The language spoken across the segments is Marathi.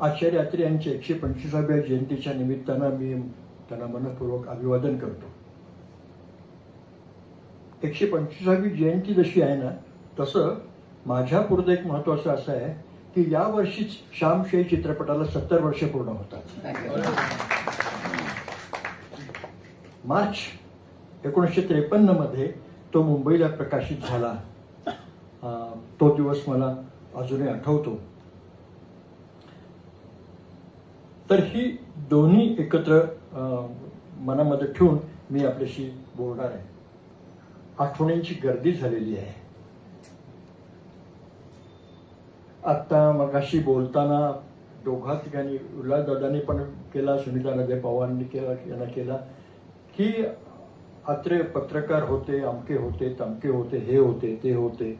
आचार्य अत्रे यांच्या एकशे पंचवीसाव्या जयंतीच्या निमित्तानं मी त्यांना मनपूर्वक अभिवादन करतो. एकशे पंचवीसावी जयंती जशी आहे ना तसं माझ्या पुढचं एक महत्वाचं असं आहे की या वर्षीच श्यामशाही चित्रपटाला सत्तर वर्ष पूर्ण होतात. मार्च एकोणीसशे त्रेपन्नमध्ये तो मुंबईला प्रकाशित झाला. तो दिवस मला अजूनही आठवतो. तर ही दोन्ही एकत्र मनामध्ये ठेवून मी आपल्याशी बोलणार आहे. आठवणींची गर्दी झालेली आहे. आता मगाशी बोलताना दोघा ठिकाणी उल्हासदादांनी पण केला सुनीता नदे पवारांनी केला यांना केला की अत्रे पत्रकार होते अमके होते तमके होते हे होते ते होते.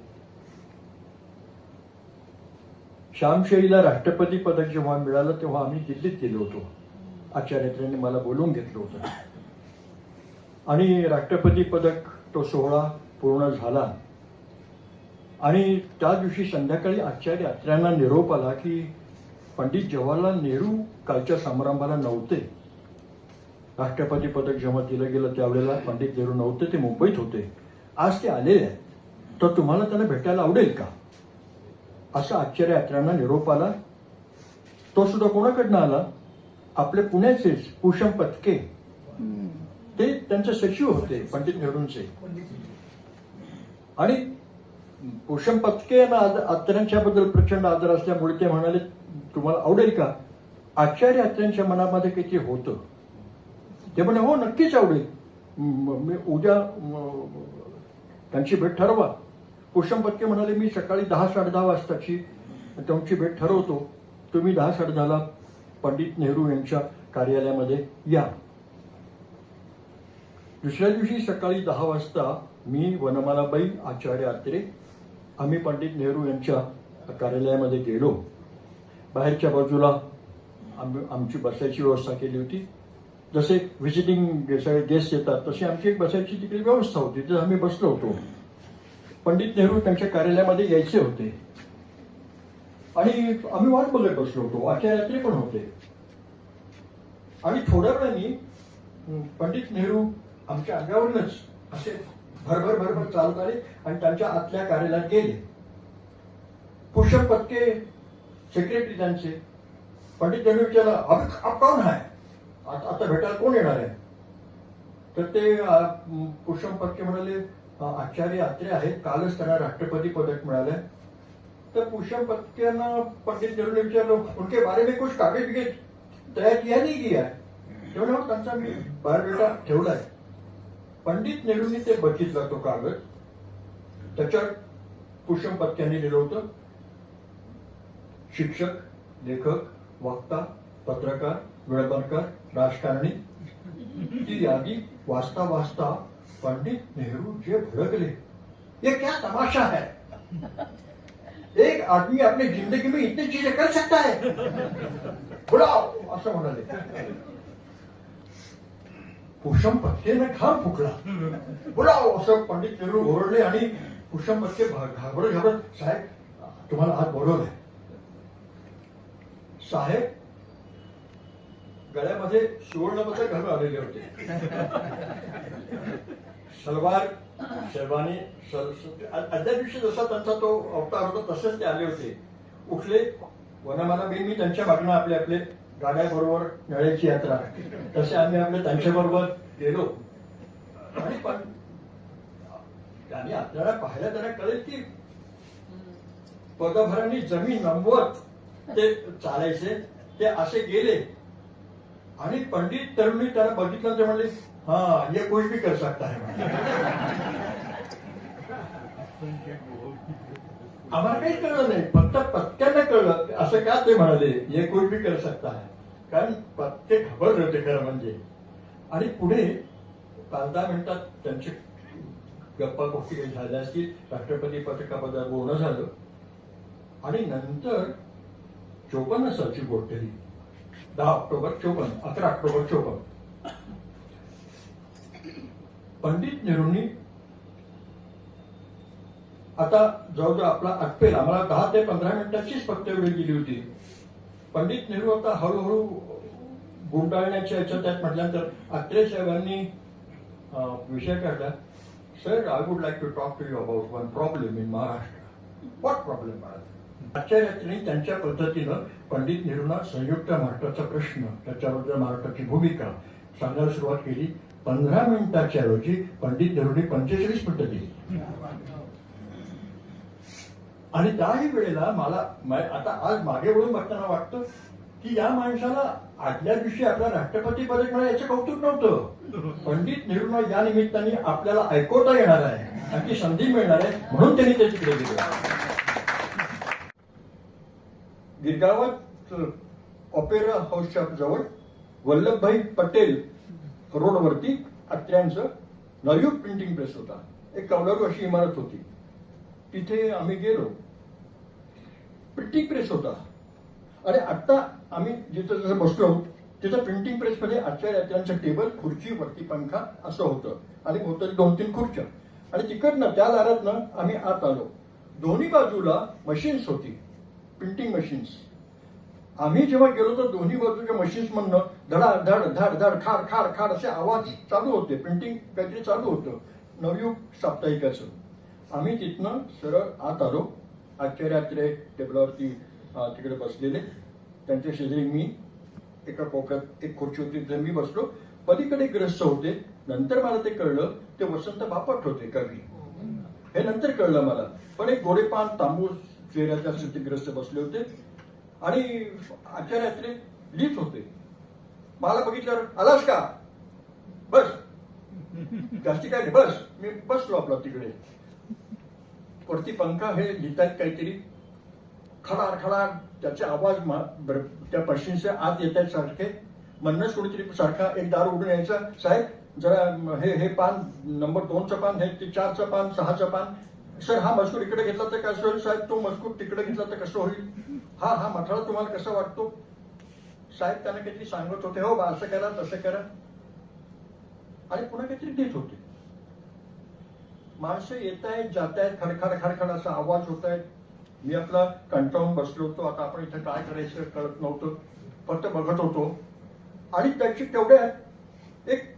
श्यामशाहीला राष्ट्रपती पदक जेव्हा मिळालं तेव्हा आम्ही दिल्लीत गेलो होतो. आचार्यत्र्यांनी मला बोलवून घेतलं होतं. आणि राष्ट्रपती पदक तो सोहळा पूर्ण झाला. आणि त्या दिवशी संध्याकाळी आचार्य अत्र्यांना निरोप आला की पंडित जवाहरलाल नेहरू कालच्या समारंभाला नव्हते. राष्ट्रपती पदक जेव्हा दिलं गेलं त्यावेळेला पंडित नेहरू नव्हते ते मुंबईत होते. आज ते आलेले आहेत. तर तुम्हाला त्यांना भेटायला आवडेल का? असं आचार्य अत्र्यांना निरोप आला. तो सुद्धा कोणाकडनं आला? आपले पुण्याचेच कुशम पत्के. ते त्यांचे सचिव होते पंडित नेहरूंचे. आणि कुशम पत्के यांना आद- अत्र्यांच्याबद्दल प्रचंड आदर असल्यामुळे ते म्हणाले तुम्हाला आवडेल का? आचार्य अत्र्यांच्या मनामध्ये काहीतरी होतं. ते म्हणे हो नक्कीच आवडेल. म- उद्या त्यांची भेट ठरवा. कुशम बक्के म्हणाले मी सकाळी दहा साडे दहा वाजताची त्यांची भेट ठरवतो. तुम्ही दहा साडे दहाला पंडित नेहरू यांच्या कार्यालयामध्ये या. दुसऱ्या दिवशी सकाळी दहा वाजता मी वनमालाबाई आचार्य आत्रे आम्ही पंडित नेहरू यांच्या कार्यालयामध्ये गेलो. बाहेरच्या बाजूला आमची बसायची व्यवस्था केली होती. जसे व्हिजिटिंग सगळे गेस्ट येतात तशी आमची एक बसायची तिकडे व्यवस्था होती. तिथे आम्ही बसलो होतो. पंडित नेहरू त्यांच्या कार्यालयामध्ये यायचे होते. आणि आम्ही वाट बघत बसलो होतो. आचार्य आत्रे पण होते. आणि थोड्या वेळाने पंडित नेहरू आमच्या अंगावरूनच असे भरभर भरभर चालत आले आणि त्यांच्या आतल्या कार्यालयात गेले. पुष्प पत्के सेक्रेटरी त्यांचे. पंडित नेहरू विचारला अब आप कौन है? आता भेटायला कोण येणार आहे? तर ते पुष्प पत्के म्हणाले आचार्य आत्रे आहेत. कालच त्यांना राष्ट्रपती पदक मिळालंय तर पुष्प पत्क्यांना पंडित नेहरू विचारलं उनके बारे में कुछ कागज बिगज तयार किया नाही किया तेवढा त्यांचा मी बायोडेटा ठेवलाय पंडित नेहरूंनी ते बघितला तो कागद. त्याच्यावर कुशम पत्त्यांनी लिहिलं होतं. शिक्षक लेखक वक्ता पत्रकार वेळबरकर राजकारणी. ती यादी वाचता वाचता पंडित नेहरू जे भड़कले ये क्या तमाशा है? एक आदमी अपनी जिंदगी में इतनी चीजें कर सकता है? बुलाओ असं म्हणाले. कुशम पत्केने घाम फुकला. बुलाओ असं पंडित नेहरू ओरडले आणि कुशम पत्ते घाबरत घाबरत साहेब तुम्हाला आत बोलवलंय साहेब गळ्यामध्ये सुवर्णपदक घालून आलेले होते. सलवार शेरवानी आदल्या दिवशी जसा त्यांचा तो अवतार होता तसेच ते आले होते. उठले वनामाला मी मी त्यांच्या मागणं आपले आपले गाड्याबरोबर नळ्याची यात्रा. तसे आम्ही आपले त्यांच्याबरोबर गेलो. आणि पण त्यांनी आपल्याला पाहायला त्यांना कळेल की पदभरांनी जमीन नमवत ते चालायचे ते असे गेले. आणि पंडित तरुणी त्याला बघितलं ते म्हणले हा ये कुछ भी कर सकता है आम्हाला काही कळलं नाही. फक्त पत्त्यांना कळलं. असं का ते म्हणाले? हे कुछ भी कर सकता है. कारण पत्ते खबर होते खरं म्हणजे. आणि पुढे पाच दहा मिनिटात त्यांची गप्पा गोष्टी झाल्या असतील. राष्ट्रपती पथकाबद्दल बोलणं झालं. आणि नंतर चोपन्न सालची गोष्ट ही दहा ऑक्टोबर चोपन्न अकरा ऑक्टोबर चोपन्न. पंडित नेहरूंनी आता जवळजवळ आपला आटपेल आम्हाला दहा ते पंधरा मिनिटाचीच फक्त वेळ दिली होती. पंडित नेहरू आता हळूहळू गुंडाळण्याच्या याच्यात त्यात म्हटल्यानंतर अत्रे साहेबांनी विषय काढला. Sir I would like to talk to you about one problem in Maharashtra what problem आचार्यांनी त्यांच्या पद्धतीनं पंडित नेहरूंना संयुक्त महाराष्ट्राचा प्रश्न त्याच्याबद्दल महाराष्ट्राची भूमिका सांगायला सुरुवात केली पंधरा मिनिटाच्या ऐवजी पंडित नेहरूंनी पंचेचाळीस मिनिटं दिली. आणि त्याही वेळेला मला आता आज मागे वळून बघताना वाटतं की या माणसाला आदल्या दिवशी आपला राष्ट्रपती पदक मिळालं याचं कौतुक नव्हतं. पंडित नेहरूंना या निमित्ताने आपल्याला ऐकवता येणार आहे आणि ती संधी मिळणार आहे म्हणून त्यांनी ते तिकडे गेले गिरगावात ऑपेरा हाऊसच्या जवळ वल्लभभाई पटेल रोडवरती अत्र्यांचं नवयुग प्रिंटिंग प्रेस होता. एक कौलारू अशी इमारत होती. तिथे आम्ही गेलो. प्रिंटिंग प्रेस होता. आणि आता आम्ही जिथं जसं बसलो तिथं प्रिंटिंग प्रेसमध्ये आचार्य आचार्यांचं टेबल खुर्ची वरती पंखा असं होतं. आणि होतं दोन तीन खुर्च्या. आणि तिकडनं त्या दारातनं आम्ही आत आलो. दोन्ही बाजूला मशीन्स होती. प्रिंटिंग मशीन्स आम्ही जेव्हा गेलो तर दोन्ही बाजूच्या मशीन्स म्हणणं धडा धड धड धड खार खाड खाड असे आवाज चालू होते. प्रिंटिंग काहीतरी चालू होतं. नवयुग साप्ताहिकाचं. आम्ही तिथनं सरळ आत आलो. आचार्यात्रे टेबलावरती तिकडे बसलेले. त्यांच्या शेजारी मी एका कोपऱ्यात एक खुर्ची होती. तिथे मी बसलो. पलीकडे ग्रस्त होते. नंतर मला ते कळलं. ते वसंत बापट होते कवी. हे नंतर कळलं मला. पण एक गोरेपान तांबूस चेहऱ्याच्या स्थितीग्रस्त बसले होते. आणि आचार्यात्रे लिहित होते. मला बघितल्यावर आलास का? बस. जास्ती काय नाही. बस. मी बसलो आपला तिकडे. वरती पंखा हे लिहितात काहीतरी. खडा खडा त्याचे आवाज त्या मशीनच्या आत येत आहेत सारखे. म्हणणंच कोणीतरी सारखा एक दार उडून यायचा. साहेब जरा हे हे पान नंबर दोनचं पान हे ते चारचं पान सहाचं पान सर हा मजकूर इकडे घेतला तर कसं होईल साहेब? तो मजकूर तिकडे घेतला तर कसं होईल? हा हा मथळा तुम्हाला कसा वाटतो? साहेब त्यांना काहीतरी सांगत होते. हो बा असं करा तसं करा. आणि पुन्हा काहीतरी देत होते. माणसं येत आहेत जात आहेत खडखड खडखड असा आवाज होत आहे मी आपला कंटाळून बसलो होतो. आता आपण इथं काय करायचं कळत नव्हतं. फक्त बघत होतो. आणि त्याची तेवढ्यात एक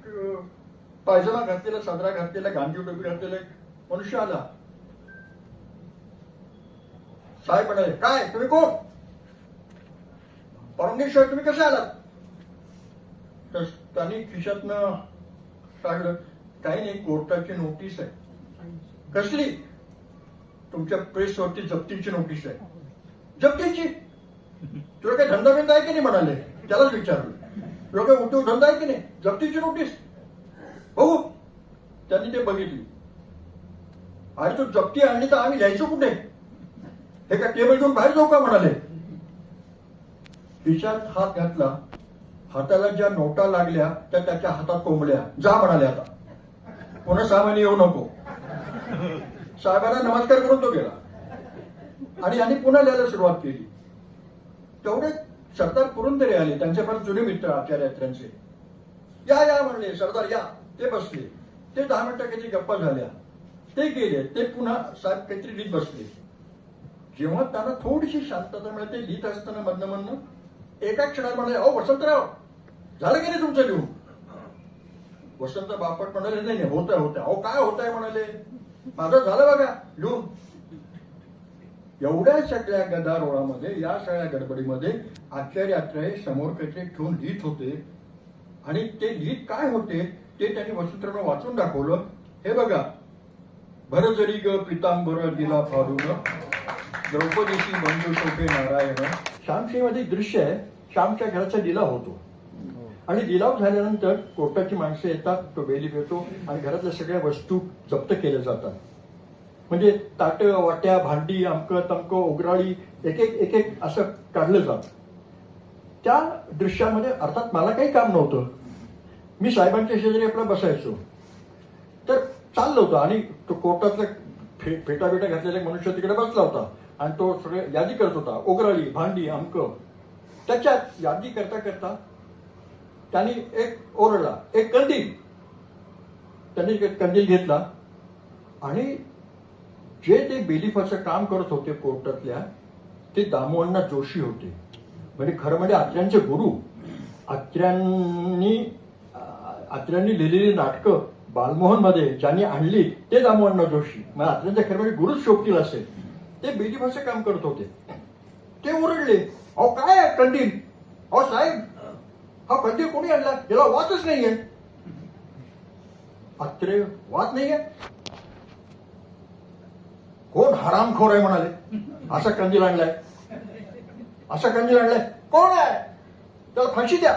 पायजमा घातलेला साजरा घातलेला गांधी टोपी घातलेला एक मनुष्य आला. साहेब म्हणाले काय? तुम्ही कोण? परमनेश्वर तुम्ही कसे आलात? तर त्यांनी खिशातनं काढलं काही नाही कोर्टाची नोटीस आहे. कसली? तुमच्या प्रेसवरती जप्तीची नोटीस आहे. जप्तीची? तुला काही धंदा बिंदा आहे की नाही? म्हणाले. त्यालाच विचारलं. तुला काही उद्योग धंदा आहे की नाही? जप्तीची नोटीस? बघू. त्यांनी ते बघितली. अरे तू जप्ती आणली तर आम्ही लिहायचो कुठे? हे का टेबल घेऊन बाहेर जाऊ का म्हणाले? खिशात हात घातला. हाताला ज्या नोटा लागल्या त्या त्याच्या हातात कोंबल्या जा म्हणाले आता. पुन्हा सामान्य येऊ नको. साहेबांना नमस्कार करून तो गेला. आणि यांनी पुन्हा लिहायला सुरुवात केली. तेवढे सरदार पुरंदरे आले. त्यांचे पण जुने मित्र आचार्यात्र्यांचे. या या म्हणले सरदार या. ते बसले. ते दहा मिनिटं काहीतरी गप्पा झाल्या. ते गेले. ते पुन्हा साहेब काहीतरी लिहित बसले. जेव्हा त्यांना थोडीशी शांतता मिळते लिहित असताना मधनं म्हणणं एका क्षणात म्हणाले अहो वसंतराव झालं की नाही तुमचं लिहून? वसंत बापट म्हणाले नाही नाही होत आहे होत अहो काय होत आहे म्हणाले. माझं झालं बघा लिहून. एवढ्या सगळ्या गदारोळामध्ये या सगळ्या गडबडीमध्ये आचार्य आत्रे समोर काहीतरी ठेवून लिहित होते. आणि ते लिहित काय होते ते त्यांनी वसंतराव वाचून दाखवलं. हे बघा भरजरी ग पितांबर दिला फारून द्रौपदीची बंधू शोभे नारायण. श्यामशीमध्ये दृश्य आहे. श्यामच्या घराचा लिलाव होतो. आणि लिलाव झाल्यानंतर कोर्टाची माणसं येतात तो बेली येतो आणि घरातल्या सगळ्या वस्तू जप्त केल्या जातात. म्हणजे ताट वाट्या भांडी अमकं तमकं उगराळी एक एक एक एक असं काढलं जात. त्या दृश्यामध्ये अर्थात मला काही काम नव्हतं. मी साहेबांच्या शेजारी आपला बसायचो. तर चाललं होतं आणि तो कोर्टातला फे फेटा बिटा घातलेला मनुष्य तिकडे बसला होता. आणि तो सगळे यादी करत होता. ओगराळी भांडी अमकं त्याच्यात यादी करता करता त्यांनी एक ओरडला एक कंदील. त्यांनी एक कंदील घेतला आणि जे ते बिलिफाचं काम करत होते कोर्टातल्या ते दामोअण्णा जोशी होते. म्हणजे खरं म्हणजे आत्र्यांचे गुरु. आत्र्यांनी आत्र्यांनी लिहिलेली नाटकं बालमोहनमध्ये ज्यांनी आणली ते दामोअण्णा जोशी. मग आत्र्यांच्या खरं म्हणजे गुरुच शोभतील असेल ते बेदीभाषे काम करत होते. ते ओरडले अहो काय कंदील अहो साहेब हा कंदील कोणी आणला? याला वाचच नाहीये. अत्रे वाच नाहीये? कोण हरामखोर आहे म्हणाले? असा कंदील आणलाय. असा कंदील आणलाय? कोण आहे? त्याला फाशी द्या.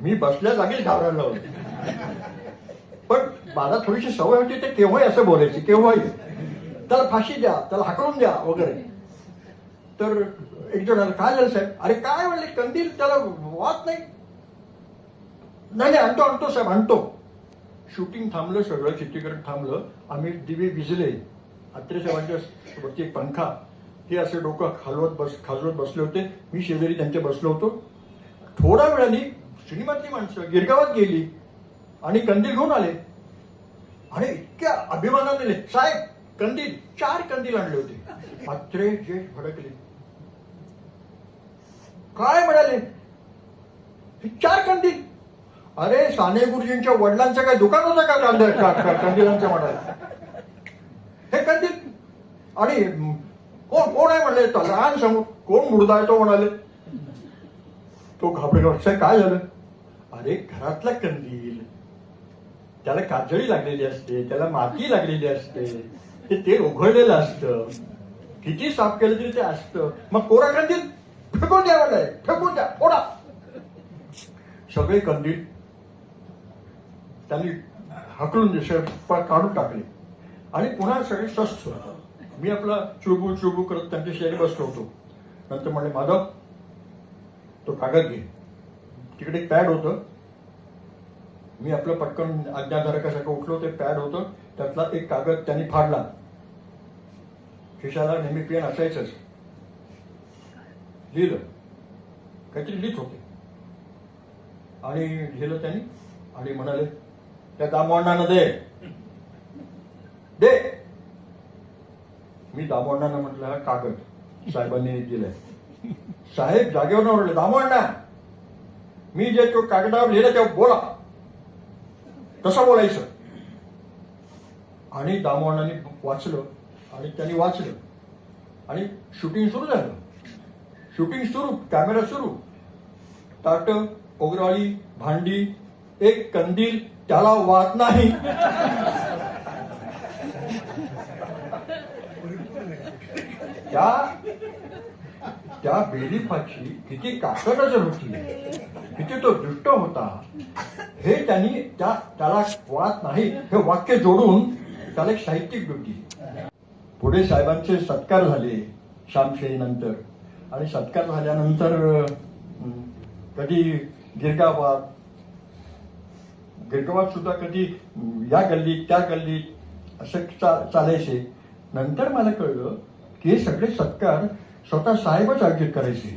मी बसल्या जागीच घाबरायला लावलं. पण मला थोडीशी सवय होती ते केव्हाही असं बोलायची केव्हाही. त्याला फाशी द्या त्याला हाकलून द्या वगैरे. तर एक जण काय झालं साहेब? अरे काय म्हणले कंदील त्याला वाच नाही. नाही नाही, आणतो आणतो साहेब आणतो. शूटिंग थांबलं सगळं चित्रीकरण थांबलं. आम्ही दिवे विजले अत्रे साहेबांच्या वरती एक पंखा. हे असे डोकं खालवत बस खालवत बसले होते. मी शेजारी त्यांच्या बसलो होतो. थोड्या वेळाने श्रीमंतली माणसं गिरगावात गेली आणि कंदील घेऊन आले. आणि इतक्या अभिमानाने साहेब कंदील चार कंदील आणले होते. अत्रे जे भडकले. काय म्हणाले? हे चार कंदील अरे साने गुरुजींच्या वडिलांचं काय दुकान होतं का कंदिलांचं म्हणाले? हे कंदील आणि कोण कोण आहे म्हणले? लहान समोर कोण मुर्दा आहे तो म्हणाले. तो घाबरे काय झालं? अरे घरातला कंदील त्याला काजळी लागलेली असते त्याला माती लागलेली असते. ते तेल उघडलेलं असतं. किती साफ केलं तरी ते असतं. मग कोरा कंदील फेकून द्या म्हणलंय फेकून द्या. फोडा. सगळे कंदील त्यांनी हकलून दिसे काढून टाकले. आणि पुन्हा सगळे स्वस्थ मी आपला चुबू चुबू करत त्यांच्या शेरी बसलो होतो. नंतर म्हणले माधव तो कागद घे. तिकडे एक पॅड होतं. मी आपलं पटकन आज्ञाधारकासारखं उठलो ते पॅड होतं. त्यातला एक कागद त्यांनी फाडला. खिशाला नेहमी पेन असायचंच. लिहिलं. काहीतरी लिहित होते. आणि लिहिलं त्यांनी. आणि म्हणाले त्या दामोअण्णांना दे. दे. मी दामवंडांना म्हटलं हा कागद साहेबांनी दिलाय. साहेब जागेवर ओरडले. दामवंडा मी जे तो कागदावर लिहिलं तेव्हा बोला. कसं बोलायचं? आणि दामवंडांनी वाचलं. आणि त्यांनी वाचलं. आणि शूटिंग सुरू झालं. शूटिंग सुरू कॅमेरा सुरू. ताट ओगराळी भांडी एक कंदील त्याला वाद नाही. त्या त्या बेरीफाची किती काकडाजर होती. किती तो दुष्ट होता. हे त्यांनी त्या त्याला वाद नाही. हे वाक्य जोडून त्याला एक साहित्यिक दिली पुढे साहेबांचे सत्कार झाले शामशेरी नंतर आणि सत्कार झाल्यानंतर कधी गिरगावात गिरगावात सुद्धा कधी या गल्लीत त्या गल्लीत असं चा- चालायचे. नंतर मला कळलं की हे सगळे सत्कार स्वतः साहेबच आयोजित करायचे.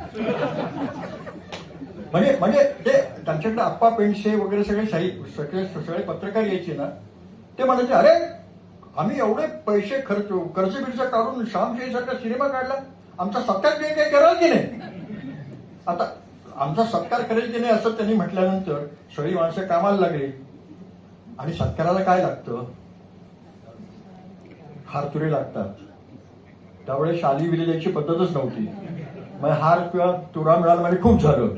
म्हणजे म्हणजे ते त्यांच्याकडे आप्पा पेंडसे वगैरे सगळे साहित्य सगळे सगळे पत्रकार यायचे ना ते म्हणायचे अरे आम्ही एवढे पैसे खर्च कर्ज बिर्ज काढून श्यामशाहीसारखा सिनेमा काढला. आमचा सत्कार काही काही कराल की नाही आता आमचा सत्कार करेल की नाही असं त्यांनी म्हटल्यानंतर सगळी माणसं कामाला लागली. आणि सत्काराला काय लागतं? हारतुरे लागतात. त्यावेळेस शाली विली पद्धतच नव्हती. मग हार किंवा तुरा मिळाला म्हणजे खूप झालं.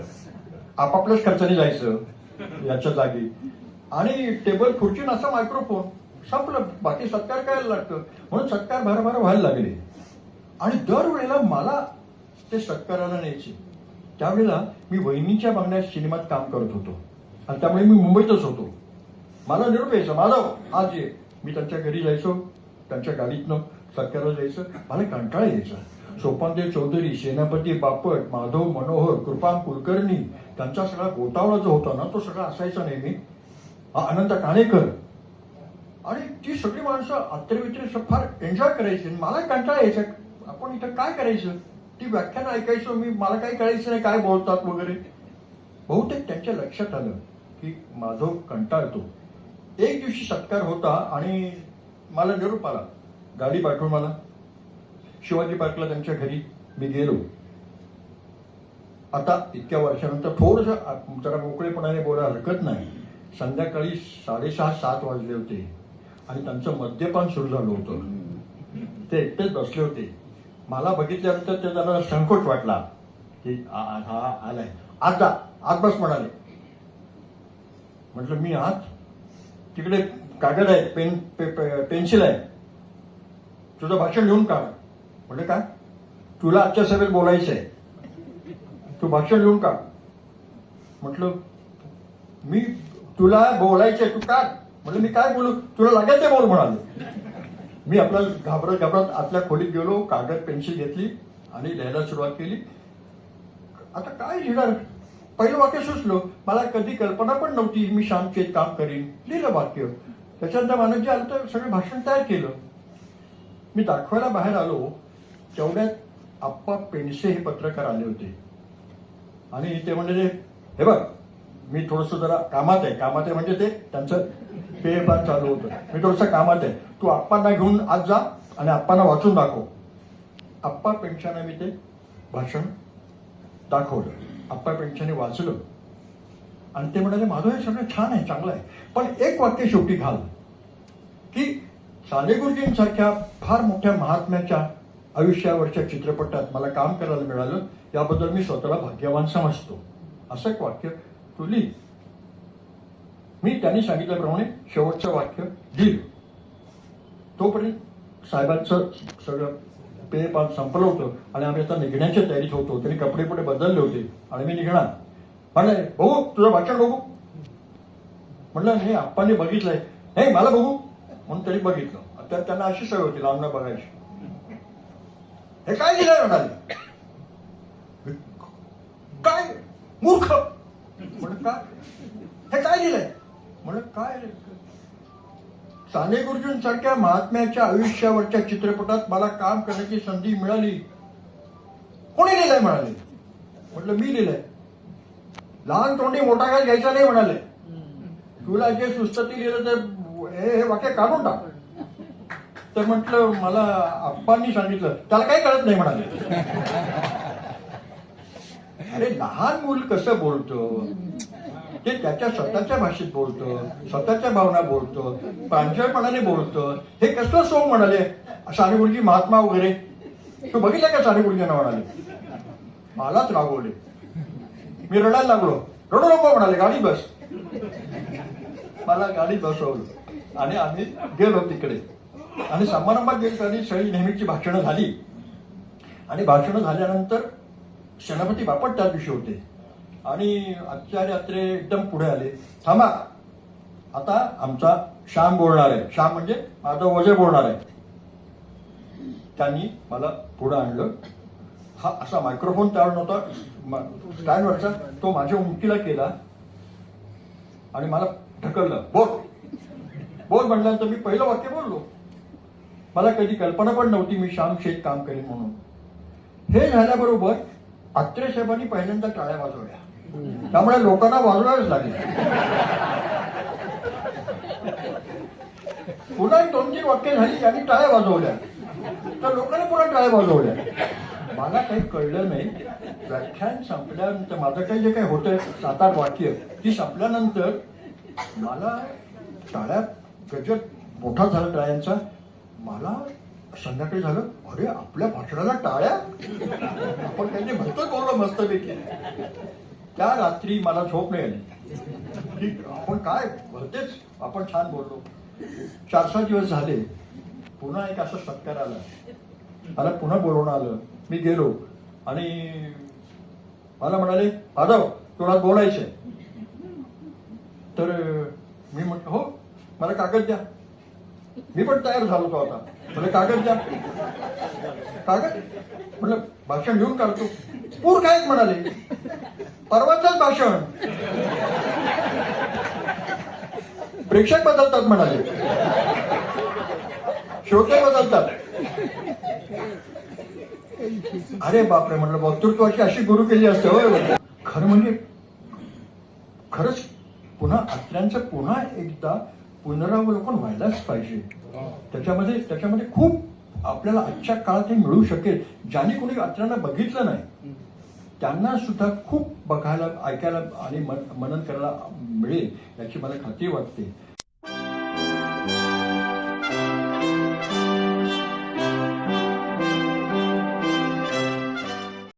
आपापल्याच खर्चाने जायचं याच्या जागी आणि टेबल खुर्ची नसा मायक्रोफोन संपलं बाकी सत्कार करायला लागतं म्हणून सत्कार भरभर व्हायला लागले. आणि दरवेळेला मला ते सत्काराला न्यायचे. त्यावेळेला मी वहिनीच्या बंगल्यात सिनेमात काम करत होतो. आणि त्यामुळे मी मुंबईतच होतो. मला निरोप यायचा माधव आज ये. मी त्यांच्या घरी जायचो त्यांच्या गाडीतनं सत्काराला जायचं. मला कंटाळा यायचा. सोपानदेव चौधरी सेनापती बापट माधव मनोहर कृपाम कुलकर्णी त्यांचा सगळा गोतावळा जो होता ना तो सगळा असायचा नेहमी. हा अनंत काणेकर आणि ती सगळी माणसं अत्रेवित्रे फार एन्जॉय करायची. आणि मला कंटाळा यायचा आपण इथं काय करायचं? ती व्याख्यान ऐकायचो मी मला काही कळायचं नाही काय बोलतात वगैरे. बहुतेक त्यांच्या लक्षात आलं की माधव कंटाळतो एक दिवशी सत्कार होता आणि मला निरूप आला गाडी पाठवून मला. शिवाजी पार्कला त्यांच्या घरी मी गेलो. आता इतक्या वर्षानंतर थोडस जरा मोकळेपणाने बोला हरकत नाही. संध्याकाळी साडेसहा सात वाजले होते. आणि त्यांचं मद्यपान सुरू झालं होतं. ते एकटेच बसले होते. मला बघितल्यानंतर ते जरा संकोच वाटला की हा आलाय. आज जा आज बस म्हणाले. म्हटलं मी आज तिकडे कागद आहे पेन पे- पे- पेन्सिल आहे. तुझं भाषण लिहून काढ. म्हटलं काय? तुला आजच्या सभेत बोलायचं आहे. तू भाषण लिहून काढ. म्हटलं मी तुला बोलायचंय तू काढ. म्हणजे मी काय बोलू? तुला लागेल ते बोल म्हणाले. मी आपल्या घाबरत घाबरत आतल्या खोलीत गेलो कागद पेन्सिल घेतली आणि लिहायला सुरुवात केली. आता काय लिहिणार? पहिलं वाक्य सुचलो. मला कधी कल्पना पण नव्हती. मी शांततेत काम करीन. लिहिलं वाक्य. त्याच्यानंतर मानजी आलं तर सगळं भाषण तयार केलं. मी दाखवायला बाहेर आलो. तेवढ्यात आप्पा पेंडसे हे पत्रकार आले होते. आणि ते म्हणजे हे बघ मी थोडस जरा कामात आहे. कामात आहे म्हणजे ते त्यांचं पेयपान चालू होतं मी थोडंसं कामात आहे. तू आप्पांना घेऊन आज जा आणि आप्पांना वाचून दाखव. आप्पा पेन्शाने मी ते भाषण दाखवलं. आप्पा पेन्शाने वाचलं. आणि ते म्हणाले माझं हे सगळं छान आहे चांगलं आहे. पण एक वाक्य शेवटी घाल की साने गुरुजींसारख्या फार मोठ्या महात्म्याच्या आयुष्यावरच्या चित्रपटात मला काम करायला मिळालं. याबद्दल मी स्वतःला भाग्यवान समजतो. असं एक वाक्य तुली मी त्यांनी सांगितल्याप्रमाणे शेवटचं वाक्य लिहिलं तोपर्यंत साहेबांचं सगळं पेयपान संपलं होतं आणि आम्ही आता निघण्याच्या तयारीत होतो त्यांनी कपडे पुढे बदलले होते आणि मी निघणार. म्हणलं बघू तुझं भाषण बघू. म्हणलं हे आप्पांनी बघितलंय. नाही मला बघू. म्हणून त्यांनी बघितलं. तर त्यांना अशी सवय होती लांबणं बघायची. हे काय लिहिलंय म्हणाले? काय? मूर्ख. म्हणून का हे काय लिहिलंय? म्हणलं काय साने गुरुजींसारख्या महात्म्याच्या आयुष्यावरच्या चित्रपटात मला काम करण्याची संधी मिळाली. कोणी लिहिलंय म्हणाले? म्हटलं मी लिहिलंय. लहान तोंडी मोठा काय घ्यायचा नाही म्हणाले. तुला जे सुस्तती लिहिलं तर हे हे वाक्य काढून टाक. तर म्हटलं मला आप्पांनी सांगितलं त्याला काही कळत नाही म्हणाले. अरे लहान मूल कसं बोलतो? ते त्याच्या स्वतःच्या भाषेत बोलतं स्वतःच्या भावना बोलतं प्रांजळपणाने बोलतं हे कसलं सोम म्हणाले? साने गुरुजी महात्मा वगैरे. तू बघितलं का साने गुरुजींना म्हणाले मलाच रागवले. मी रडायला लागलो. रडू नको म्हणाले गाडी बस. मला गाडी बसवलं. आणि आम्ही गेलो तिकडे. आणि समारंभात गेलो आणि सगळी नेहमीची भाषणं झाली. आणि भाषणं झाल्यानंतर सेनापती बापट त्या दिवशी होते. आणि आचार्य अत्रे एकदम पुढे आले. थांबा. आता आमचा श्याम बोलणार आहे. श्याम म्हणजे माझा वजे बोलणार आहे. त्यांनी मला पुढे आणलं. हा असा मायक्रोफोन तयार नव्हता. स्टँडवरचा तो माझ्या उंचीला केला. आणि मला ढकललं. बोल. बोल म्हणल्यानंतर मी पहिलं वाक्य बोललो. मला कधी कल्पना पण नव्हती मी श्याम शेत काम करेन म्हणून. हे झाल्याबरोबर आत्रे साहेबांनी पहिल्यांदा टाळ्या वाजवल्या. त्यामुळे लोकांना वाजवावेच लागले. पुन्हा दोन तीन वाक्य झाली आणि टाळ्या वाजवल्या. तर लोकांनी पुन्हा टाळ्या वाजवल्या. मला काही कळलं नाही. व्याख्यान संपल्यानंतर माझं काही जे काही होतं सात आठ वाक्य ती संपल्यानंतर मला टाळ्या गजत मोठा झाला टाळ्यांचा. मला संध्याकाळी झालं अरे आपल्या भाषणाला टाळ्या? आपण त्यांनी भलतच बोललो मस्तपैकी. त्या रात्री मला झोप मिळेल. की आपण काय भरतेच आपण छान बोललो. चार सहा दिवस झाले. पुन्हा एक असा सत्कार आला. मला पुन्हा बोलवणं आलं. मी गेलो. आणि मला म्हणाले माधव तुला बोलायचंय. तर मी म्हटलं हो मला कागद द्या. मी पण तयार झालो होतो आता. म्हटलं कागद द्या. कागद? म्हटलं भाषण घेऊन काढतो. पूर काय? म्हणाले. परवाचंच भाषण. प्रेक्षक बदलतात म्हणाले. श्रोते बदलतात. अरे बापरे म्हटलं वक्तृत्वाची अशी गुरु केली असते होय. खरं म्हणजे खरंच पुन्हा अत्र्यांचं पुन्हा एकदा पुनरावलोकन व्हायलाच पाहिजे. त्याच्यामध्ये त्याच्यामध्ये खूप आपल्याला आजच्या काळात हे मिळू शकेल. ज्याने कोणी अत्र्यांना बघितलं नाही त्यांना सुद्धा खूप बघायला ऐकायला आणि मन मनन करायला मिळेल याची मला खात्री वाटते.